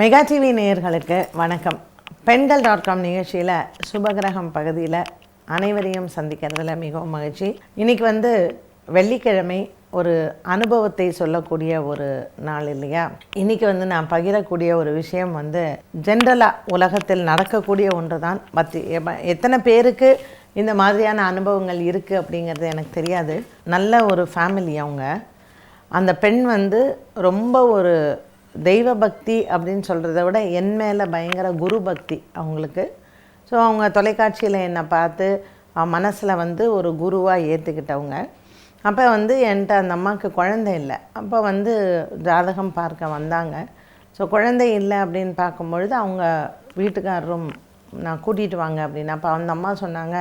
Mega TV நேயர்களுக்கு வணக்கம். பெண்கள் டாட் காம் நிகழ்ச்சியில் சுபகிரகம் பகுதியில் அனைவரையும் சந்திக்கிறதுல மிகவும் மகிழ்ச்சி. இன்றைக்கி வந்து வெள்ளிக்கிழமை ஒரு அனுபவத்தை சொல்லக்கூடிய ஒரு நாள் இல்லையா? இன்றைக்கி வந்து நான் பகிரக்கூடிய ஒரு விஷயம் வந்து ஜென்ரலாக உலகத்தில் நடக்கக்கூடிய ஒன்று தான் பட் எத்தனை பேருக்கு இந்த மாதிரியான அனுபவங்கள் இருக்குது அப்படிங்கிறது எனக்கு தெரியாது. நல்ல ஒரு ஃபேமிலி அவங்க. அந்த பெண் வந்து ரொம்ப ஒரு தெய்வ பக்தி அப்படின்னு சொல்கிறத விட என் மேலே பயங்கர குரு பக்தி அவங்களுக்கு. ஸோ அவங்க தொலைக்காட்சியில் என்னை பார்த்து மனசில் வந்து ஒரு குருவாக ஏற்றுக்கிட்டவங்க அப்போ வந்து என்கிட்ட அந்த அம்மாவுக்கு குழந்தை இல்லை. அப்போ வந்து ஜாதகம் பார்க்க வந்தாங்க. ஸோ குழந்தை இல்லை அப்படின்னு பார்க்கும்பொழுது அவங்க வீட்டுக்காரரும் நான் கூட்டிகிட்டு வாங்க அப்படின்னு. அப்போ அந்த அம்மா சொன்னாங்க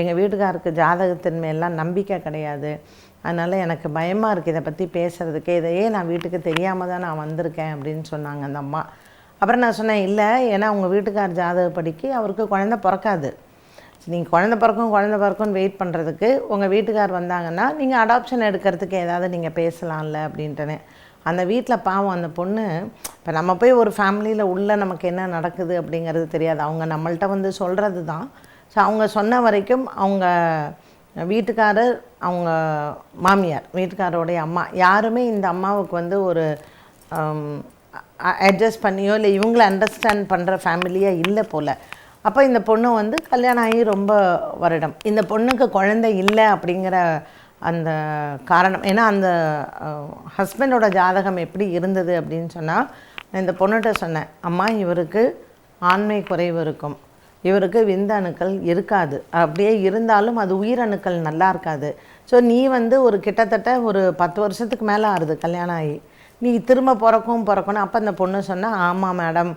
எங்கள் வீட்டுக்காருக்கு ஜாதகத்தின் மேலாம் நம்பிக்கை கிடையாது. அதனால் எனக்கு பயமாக இருக்குது இதை பற்றி பேசுகிறதுக்கே இதையே நான் வீட்டுக்கு தெரியாமல் தான் நான் வந்திருக்கேன் அப்படின்னு சொன்னாங்க அந்த அம்மா. அப்புறம் நான் சொன்னேன் இல்லை ஏன்னா உங்கள் வீட்டுக்கார் ஜாதகப்படிக்கு அவருக்கு குழந்த பிறக்காது. நீங்கள் குழந்த பிறக்கும் குழந்த பிறக்கும்னு வெயிட் பண்ணுறதுக்கு உங்கள் வீட்டுக்கார் வந்தாங்கன்னா நீங்கள் அடாப்ஷன் எடுக்கிறதுக்கு ஏதாவது நீங்கள் பேசலாம்ல அப்படின்ட்டுனே. அந்த வீட்டில் பாவம் அந்த பொண்ணு இப்போ நம்ம போய் ஒரு ஃபேமிலியில் உள்ள நமக்கு என்ன நடக்குது அப்படிங்கிறது தெரியாது. அவங்க நம்மள்ட்ட வந்து சொல்கிறது தான் ஸோ அவங்க சொன்ன வரைக்கும் அவங்க வீட்டுக்காரர் அவங்க மாமியார் வீட்டுக்காரோடைய அம்மா. யாருமே இந்த அம்மாவுக்கு வந்து ஒரு அட்ஜஸ்ட் பண்ணியோ இல்லை இவங்களை அண்டர்ஸ்டாண்ட் பண்ணுற ஃபேமிலியாக இல்லை போல். அப்போ இந்த பொண்ணு வந்து கல்யாணம் ஆகி ரொம்ப வருடம். இந்த பொண்ணுக்கு குழந்தை இல்லை அப்படிங்கிற அந்த காரணம் ஏன்னா அந்த ஹஸ்பண்டோட ஜாதகம் எப்படி இருந்தது அப்படின்னு சொன்னால் நான் இந்த பொண்ணுகிட்ட சொன்னேன் அம்மா இவருக்கு ஆண்மை குறைவு இருக்கும். இவருக்கு விந்தணுக்கள் இருக்காது. அப்படியே இருந்தாலும் அது உயிரணுக்கள் நல்லா இருக்காது. ஸோ நீ வந்து ஒரு கிட்டத்தட்ட ஒரு பத்து வருஷத்துக்கு மேலே ஆகுது கல்யாணம் ஆகி. நீ திரும்ப பிறக்கும் பிறக்கணும். அப்போ அந்த பொண்ணு சொன்னால் ஆமாம் மேடம்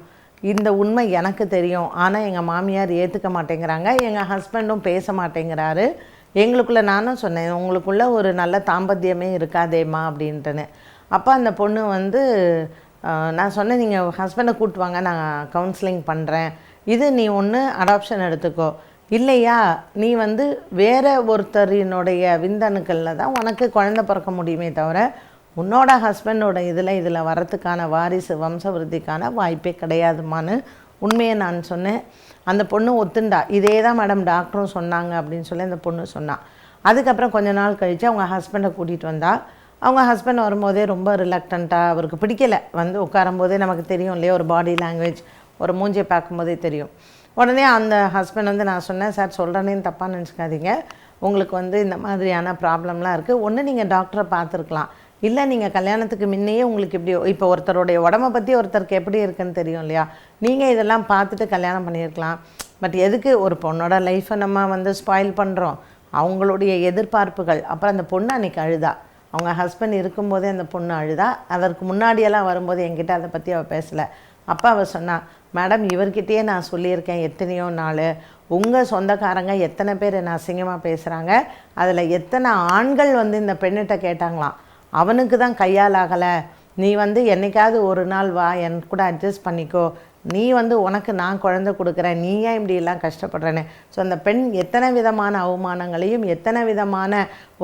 இந்த உண்மை எனக்கு தெரியும். ஆனால் எங்கள் மாமியார் ஏற்றுக்க மாட்டேங்கிறாங்க. எங்கள் ஹஸ்பண்டும் பேச மாட்டேங்கிறாரு. எங்களுக்குள்ளே நானும் சொன்னேன் உங்களுக்குள்ளே ஒரு நல்ல தாம்பத்தியமே இருக்காதேம்மா அப்படின்ட்டுன்னு. அப்போ அந்த பொண்ணு வந்து நான் சொன்னேன் நீங்கள் ஹஸ்பண்டை கூப்பிட்டு வாங்க. நான் கவுன்சிலிங் பண்ணுறேன் இது நீ ஒன்று அடாப்ஷன் எடுத்துக்கோ. இல்லையா? நீ வந்து வேற ஒருத்தரினுடைய விந்தணுக்களில் தான் உனக்கு குழந்த பிறக்க முடியுமே தவிர உன்னோட ஹஸ்பண்டோட இதில் இதில் வரத்துக்கான வாரிசு வம்சவிருத்திக்கான வாய்ப்பே கிடையாதுமான்னு உண்மையை நான் சொன்னேன். அந்த பொண்ணு ஒத்துண்டா. இதே தான் மேடம் டாக்டரும் சொன்னாங்க அப்படின்னு சொல்லி அந்த பொண்ணு சொன்னான் அதுக்கப்புறம் கொஞ்ச நாள் கழித்து அவங்க ஹஸ்பண்டை கூட்டிகிட்டு வந்தா. அவங்க ஹஸ்பண்ட் வரும்போதே ரொம்ப ரிலக்டண்ட்டாக அவருக்கு பிடிக்கல. வந்து உட்காரும்போதே நமக்கு தெரியும் இல்லையா? ஒரு பாடி லாங்குவேஜ் ஒரு மூஞ்சியை பார்க்கும்போதே தெரியும். உடனே அந்த ஹஸ்பண்ட் வந்து நான் சொன்னேன் சார் சொல்கிறேன்னு தப்பாக நினச்சிக்காதீங்க. உங்களுக்கு வந்து இந்த மாதிரியான ப்ராப்ளம்லாம் இருக்குது ஒன்று நீங்கள் டாக்டரை பார்த்துருக்கலாம். இல்லை நீங்கள் கல்யாணத்துக்கு முன்னையே உங்களுக்கு இப்படி இப்போ ஒருத்தருடைய உடம்ப பற்றி ஒருத்தருக்கு எப்படி இருக்குன்னு தெரியும் இல்லையா? நீங்கள் இதெல்லாம் பார்த்துட்டு கல்யாணம் பண்ணியிருக்கலாம். பட் எதுக்கு ஒரு பொண்ணோட லைஃப்பை நம்ம வந்து ஸ்பாயில் பண்ணுறோம் அவங்களுடைய எதிர்பார்ப்புகள். அப்புறம் அந்த பொண்ணு அன்றைக்கி அழுதா? அவங்க ஹஸ்பண்ட் இருக்கும்போதே அந்த பொண்ணு அழுதா? அதற்கு முன்னாடியெல்லாம் வரும்போது என்கிட்ட அதை பற்றி அவள் பேசலை. அப்பா அவள் சொன்னா மேடம் இவர்கிட்டயே நான் சொல்லியிருக்கேன் எத்தனையோ நாள். உங்கள் சொந்தக்காரங்க எத்தனை பேர் என்ன அசிங்கமாக பேசுகிறாங்க அதில் எத்தனை ஆண்கள் வந்து இந்த பெண்ணிட்ட கேட்டாங்களாம். அவனுக்கு தான் கையால் ஆகலை. நீ வந்து என்னைக்காவது ஒரு நாள் வா என் கூட அட்ஜஸ்ட் பண்ணிக்கோ. நீ வந்து உனக்கு நான் குழந்தை கொடுக்குறேன். நீ ஏன் இப்படிலாம் கஷ்டப்படுறேன்னு. ஸோ அந்த பெண் எத்தனை விதமான அவமானங்களையும் எத்தனை விதமான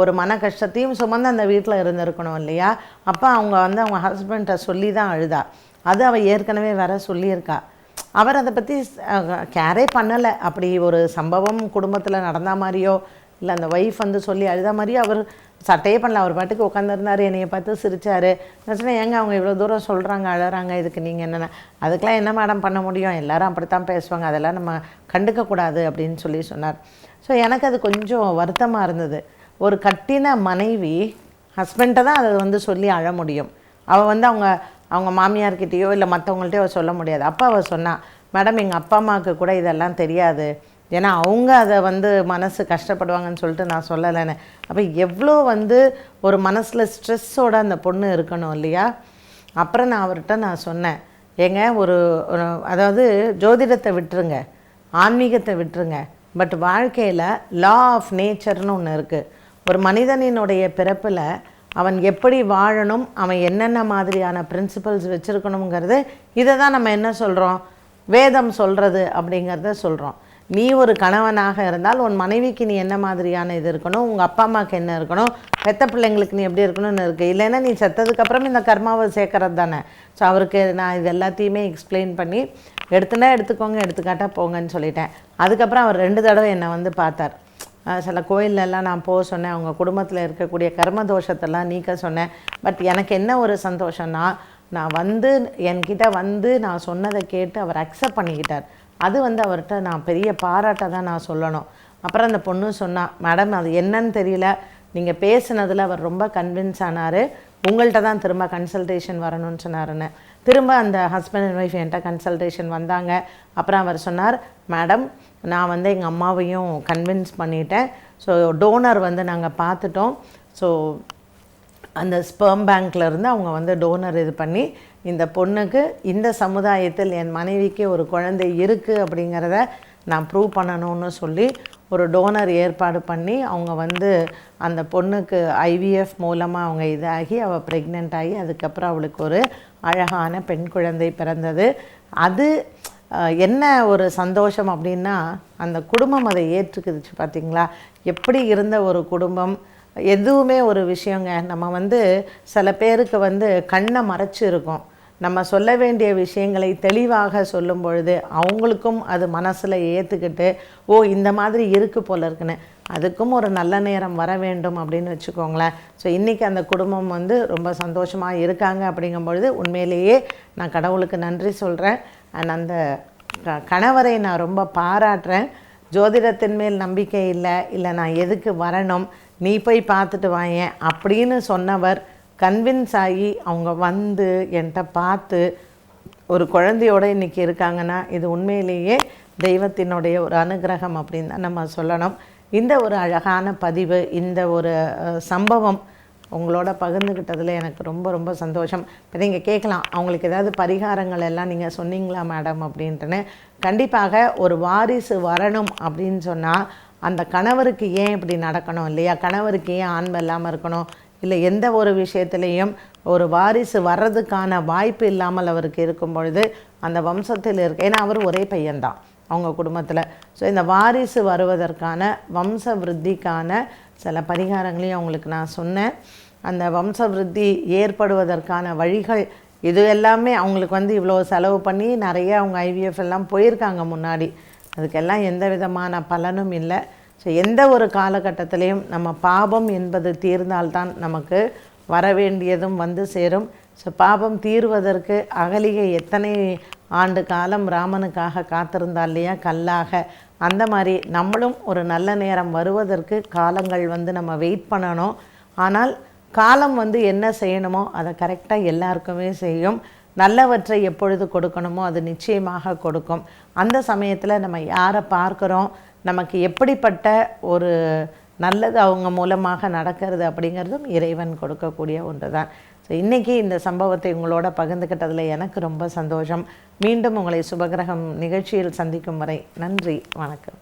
ஒரு மன கஷ்டத்தையும் சுமந்து அந்த வீட்டில் இருந்திருக்கணும் இல்லையா? அப்போ அவங்க வந்து அவங்க ஹஸ்பண்ட்டை சொல்லி தான் அழுதா. அது அவள் ஏற்கனவே வர சொல்லியிருக்கா. அவர் அதை பற்றி கேரே பண்ணலை. அப்படி ஒரு சம்பவம் குடும்பத்தில் நடந்த மாதிரியோ இல்லை அந்த ஒய்ஃப் வந்து சொல்லி அழுத மாதிரியோ அவர் சட்டையே பண்ணல. அவர் பாட்டுக்கு உட்காந்துருந்தார் என்னைய பார்த்து சிரிச்சார். நான் ஏங்க அவங்க இவ்வளோ தூரம் சொல்கிறாங்க அழகிறாங்க இதுக்கு நீங்கள் என்னென்ன? அதுக்கெலாம் என்ன மேடம் பண்ண முடியும்? எல்லாரும் அப்படித்தான் பேசுவாங்க. அதெல்லாம் நம்ம கண்டுக்கக்கூடாது அப்படின்னு சொல்லி சொன்னார். ஸோ எனக்கு அது கொஞ்சம் வருத்தமாக இருந்தது. ஒரு கட்டின மனைவி ஹஸ்பண்ட்டை தான் அதை வந்து சொல்லி அழ முடியும். அவள் வந்து அவங்க அவங்க மாமியார்கிட்டேயோ இல்லை மற்றவங்கள்ட்டையோ சொல்ல முடியாது. அப்பா அவள் சொன்னான் மேடம் எங்கள் அப்பா அம்மாவுக்கு கூட இதெல்லாம் தெரியாது. ஏன்னா அவங்க அதை வந்து மனசு கஷ்டப்படுவாங்கன்னு சொல்லிட்டு நான் சொல்லலைன்னு. அப்போ எவ்வளோ வந்து ஒரு மனசில் ஸ்ட்ரெஸ்ஸோட அந்த பொண்ணு இருக்கணும் இல்லையா? அப்புறம் நான் அவர்கிட்ட நான் சொன்னேன் ஏங்க ஒரு அதாவது ஜோதிடத்தை விட்டுருங்க ஆன்மீகத்தை விட்டுருங்க. பட் வாழ்க்கையில் லா ஆஃப் நேச்சர்னு ஒன்று இருக்குது ஒரு மனிதனினுடைய பிறப்பில் அவன் எப்படி வாழணும் அவன் என்னென்ன மாதிரியான பிரின்சிபல்ஸ் வச்சுருக்கணுங்கிறது இதை தான் நம்ம என்ன சொல்கிறோம் வேதம் சொல்கிறது அப்படிங்கிறத சொல்கிறோம் நீ ஒரு கணவனாக இருந்தால் உன் மனைவிக்கு நீ என்ன மாதிரியான இது இருக்கணும்? உங்கள் அப்பா அம்மாவுக்கு என்ன இருக்கணும்? பெத்த பிள்ளைங்களுக்கு நீ எப்படி இருக்கணும்னு இருக்குது இல்லைன்னா நீ செத்ததுக்கப்புறம் இந்த கர்மாவை சேர்க்கறது தானே. ஸோ அவருக்கு நான் இது எல்லாத்தையுமே எக்ஸ்பிளைன் பண்ணி எடுத்துனா எடுத்துக்கோங்க எடுத்துக்காட்டாக போங்கன்னு சொல்லிட்டேன். அதுக்கப்புறம் அவர் ரெண்டு தடவை என்னை வந்து பார்த்தார். சில கோயிலெல்லாம் நான் போக சொன்னேன். அவங்க குடும்பத்தில் இருக்கக்கூடிய கர்ம தோஷத்தெல்லாம் நீக்க சொன்னேன். பட் எனக்கு என்ன ஒரு சந்தோஷம்னா நான் வந்து என்கிட்ட வந்து நான் சொன்னதை கேட்டு அவர் அக்செப்ட் பண்ணிக்கிட்டார். அது வந்து அவர்கிட்ட நான் பெரிய பாராட்டை தான் நான் சொல்லணும். அப்புறம் அந்த பொண்ணு சொன்னான் மேடம் அது என்னன்னு தெரியல. நீங்கள் பேசுனதில் அவர் ரொம்ப கன்வின்ஸ் ஆனார். உங்கள்கிட்ட தான் திரும்ப கன்சல்டேஷன் வரணும்னு சொன்னாருன்னு. திரும்ப அந்த ஹஸ்பண்ட் அண்ட் ஒய்ஃப் என்கிட்ட கன்சல்டேஷன் வந்தாங்க. அப்புறம் அவர் சொன்னார் மேடம் நான் வந்து எங்கள் அம்மாவையும் கன்வின்ஸ் பண்ணிட்டேன். ஸோ டோனர் வந்து நாங்கள் பார்த்துட்டோம். ஸோ அந்த ஸ்பெர்ம் பேங்க்லேருந்து அவங்க வந்து டோனர் இது பண்ணி இந்த பொண்ணுக்கு இந்த சமுதாயத்தில் என் மனைவிக்கு ஒரு குழந்தை இருக்குது அப்படிங்கிறத நான் ப்ரூவ் பண்ணணும்னு சொல்லி ஒரு டோனர் ஏற்பாடு பண்ணி அவங்க வந்து அந்த பொண்ணுக்கு ஐவிஎஃப் மூலமாக அவங்க இதாகி அவள் ப்ரெக்னென்ட் ஆகி அதுக்கப்புறம் அவளுக்கு ஒரு அழகான பெண் குழந்தை பிறந்தது. அது என்ன ஒரு சந்தோஷம் அப்படின்னா அந்த குடும்பம் அதை ஏற்றுக்குதுச்சு பார்த்தீங்களா எப்படி இருந்த ஒரு குடும்பம்? எதுவுமே ஒரு விஷயங்க. நம்ம வந்து சில பேருக்கு வந்து கண்ணை மறைச்சு இருக்கும் நம்ம சொல்ல வேண்டிய விஷயங்களை தெளிவாக சொல்லும் பொழுது அவங்களுக்கும் அது மனசில் ஏற்றுக்கிட்டு ஓ இந்த மாதிரி இருக்குது போல இருக்குன்னு. அதுக்கும் ஒரு நல்ல நேரம் வர வேண்டும் அப்படின்னு வச்சுக்கோங்களேன். ஸோ இன்றைக்கி அந்த குடும்பம் வந்து ரொம்ப சந்தோஷமாக இருக்காங்க அப்படிங்கும் பொழுது உண்மையிலேயே நான் கடவுளுக்கு நன்றி சொல்கிறேன் அண்ட் அந்த க- கணவரை நான் ரொம்ப பாராட்டுறேன். ஜோதிடத்தின் மேல் நம்பிக்கை இல்லை. இல்லை நான் எதுக்கு வரணும்? நீ போய் பார்த்துட்டு வாயேன் அப்படின்னு சொன்னவர் கன்வின்ஸ் ஆகி அவங்க வந்து என்கிட்ட பார்த்து ஒரு குழந்தையோட இன்னைக்கு இருக்காங்கன்னா இது உண்மையிலேயே தெய்வத்தினுடைய ஒரு அனுகிரகம் அப்படின்னு தான் நம்ம சொல்லணும். இந்த ஒரு அழகான பதிவு இந்த ஒரு சம்பவம் உங்களோட பகிர்ந்துக்கிட்டதில் எனக்கு ரொம்ப ரொம்ப சந்தோஷம். இப்போ நீங்கள் கேட்கலாம் அவங்களுக்கு ஏதாவது பரிகாரங்கள் எல்லாம் நீங்கள் சொன்னீங்களா மேடம் அப்படின்ட்டுன்னு. கண்டிப்பாக ஒரு வாரிசு வரணும் அப்படின்னு சொன்னால் அந்த கணவருக்கு ஏன் இப்படி நடக்கணும் இல்லையா? கணவருக்கு ஏன் ஆண்மை இல்லாமல் இருக்கணும்? இல்லை எந்த ஒரு விஷயத்துலேயும் ஒரு வாரிசு வர்றதுக்கான வாய்ப்பு இல்லாமல் அவருக்கு இருக்கும் பொழுது அந்த வம்சத்தில் இருக்க ஏன்னா அவர் ஒரே பையன்தான் அவங்க குடும்பத்தில். ஸோ இந்த வாரிசு வருவதற்கான வம்ச விருத்திக்கான சில பரிகாரங்களையும் அவங்களுக்கு நான் சொன்னேன். அந்த வம்ச விருத்தி ஏற்படுவதற்கான வழிகள் இது எல்லாமே அவங்களுக்கு வந்து இவ்வளோ செலவு பண்ணி நிறைய அவங்க ஐவிஎஃப் எல்லாம் போயிருக்காங்க முன்னாடி. அதுக்கெல்லாம் எந்த விதமான பலனும் இல்லை. ஸோ எந்த ஒரு காலகட்டத்திலையும் நம்ம பாபம் என்பது தீர்ந்தால்தான் நமக்கு வர வேண்டியதும் வந்து சேரும். ஸோ பாபம் தீர்வதற்கு அகலிகை எத்தனை ஆண்டு காலம் ராமனுக்காக காத்திருந்தா இல்லையா? கல்லாக. அந்த மாதிரி நம்மளும் ஒரு நல்ல நேரம் வருவதற்கு காலங்கள் வந்து நம்ம வெயிட் பண்ணணும். ஆனால் காலம் வந்து என்ன செய்யணுமோ அதை கரெக்டாக எல்லாருக்குமே செய்யும். நல்லவற்றை எப்பொழுது கொடுக்கணுமோ அது நிச்சயமாக கொடுக்கும். அந்த சமயத்தில் நம்ம யாரை பார்க்குறோம்? நமக்கு எப்படிப்பட்ட ஒரு நல்லது அவங்க மூலமாக நடக்கிறது அப்படிங்கிறதும் இறைவன் கொடுக்கக்கூடிய ஒன்று தான் ஸோ இன்றைக்கி இந்த சம்பவத்தை உங்களோட பகிர்ந்துக்கிட்டதில் எனக்கு ரொம்ப சந்தோஷம். மீண்டும் உங்களை சுபகிரகம் நிகழ்ச்சியில் சந்திக்கும் வரை நன்றி வணக்கம்.